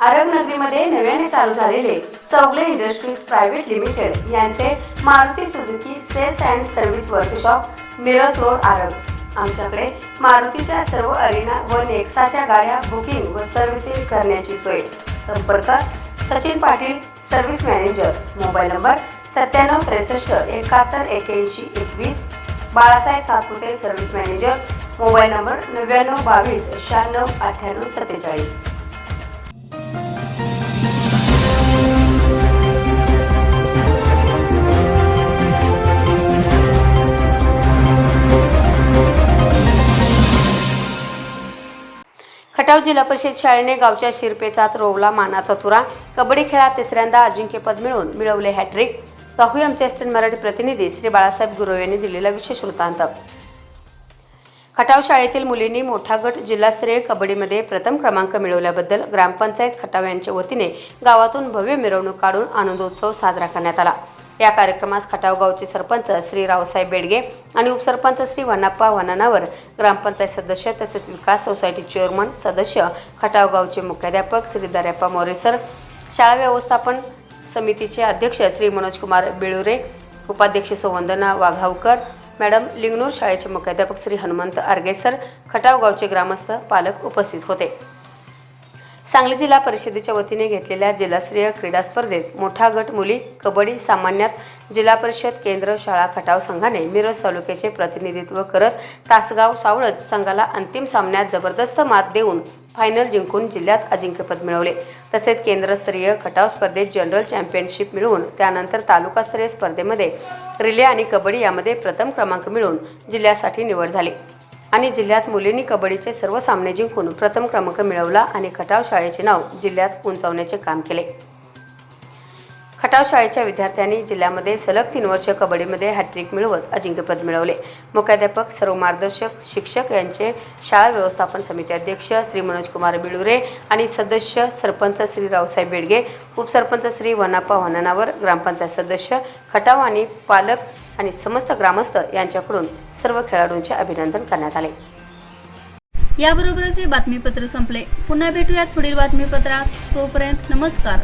आरग नगरीमध्ये नव्याने चालू झालेले सवले इंडस्ट्रीज प्रायव्हेट लिमिटेड यांचे Maruti Suzuki sales and service workshop Miraj road Arag आमच्याकडे मारुतीच्या सर्व अरिना व नेक्साच्या गाड्या बुकिंग व सर्व्हिसिंग करण्याची सोय. संपर्क Sachin Patil service manager. Mobile number सत्त्याण्णव त्रेसष्ट एकाहत्तर एक्याऐंशी एकवीस. Balasaheb Satpute service manager. Mobile number नव्याण्णव बावीस शहाण्णव अठ्ठ्याण्णव सत्तेचाळीस. खटाव जिल्हा परिषद शाळेने गावच्या शिरपेचात रोवला मानाचा तुरा. कबड्डी खेळात तिसऱ्यांदा अजिंक्यपद मिळवून मिळवले हॅट्रिक पाहूया आमचे एस्टन मराठी प्रतिनिधी श्री बाळासाहेब गुरव यांनी दिलेला विशेष वृत्तांत. खटाव शाळेतील मुलींनी मोठा गट जिल्हास्तरीय कबड्डीमध्ये प्रथम क्रमांक मिळवल्याबद्दल ग्रामपंचायत खटाव यांच्या वतीने गावातून भव्य मिरवणूक काढून आनंदोत्सव साजरा करण्यात आला. या कार्यक्रमास खटाव गावचे सरपंच श्री रावसाहेब बेडगे आणि उपसरपंच श्री वनाप्पा वनानावर ग्रामपंचायत सदस्य तसेच विकास सोसायटी चेअरमन सदस्य खटाव गावचे मुख्याध्यापक श्री दर्याप्पा मोरेसर शाळा व्यवस्थापन समितीचे अध्यक्ष श्री मनोजकुमार बिळुरे उपाध्यक्ष सुवंदना वाघावकर मॅडम लिंगनूर शाळेचे मुख्याध्यापक श्री हनुमंत आर्गेसर खटाव गावचे ग्रामस्थ पालक उपस्थित होते. सांगली जिल्हा परिषदेच्या वतीने घेतलेल्या जिल्हास्तरीय क्रीडा स्पर्धेत मोठा गट मुली कबड्डी सामान्यात जिल्हा परिषद केंद्र शाळा खटाव संघाने मिरज तालुक्याचे प्रतिनिधित्व करत तासगाव सावळज संघाला अंतिम सामन्यात जबरदस्त मात देऊन फायनल जिंकून जिल्ह्यात अजिंक्यपद मिळवले. तसेच केंद्रस्तरीय खटाव स्पर्धेत जनरल चॅम्पियनशिप मिळवून त्यानंतर तालुकास्तरीय स्पर्धेमध्ये रिले आणि कबड्डी यामध्ये प्रथम क्रमांक मिळवून जिल्ह्यासाठी निवड झाली. आणि जिल्ह्यात मुलींनी कबड्डीचे सर्व सामने जिंकून प्रथम क्रमांक मिळवला आणि खटाव शाळेचे नाव जिल्ह्यात उंचावण्याचे काम केले. खटाव शाळेच्या विद्यार्थ्यांनी जिल्ह्यामध्ये सलग तीन वर्ष कबड्डीमध्ये हॅट्रिक मिळवत अजिंक्यपद मिळवले. मुख्याध्यापक सर्व मार्गदर्शक शिक्षक यांचे शाळा व्यवस्थापन समिती अध्यक्ष श्री मनोजकुमार बिळुरे आणि सदस्य सरपंच श्री रावसाहेब बेडगे उपसरपंच श्री वनाप्पा वनानावर ग्रामपंचायत सदस्य खटाव आणि पालक आणि समस्त ग्रामस्थ यांच्याकडून सर्व खेळाडूंचे अभिनंदन करण्यात आले. याबरोबरच हे बातमीपत्र संपले. पुन्हा भेटूयात पुढील बातमीपत्रात. तोपर्यंत नमस्कार.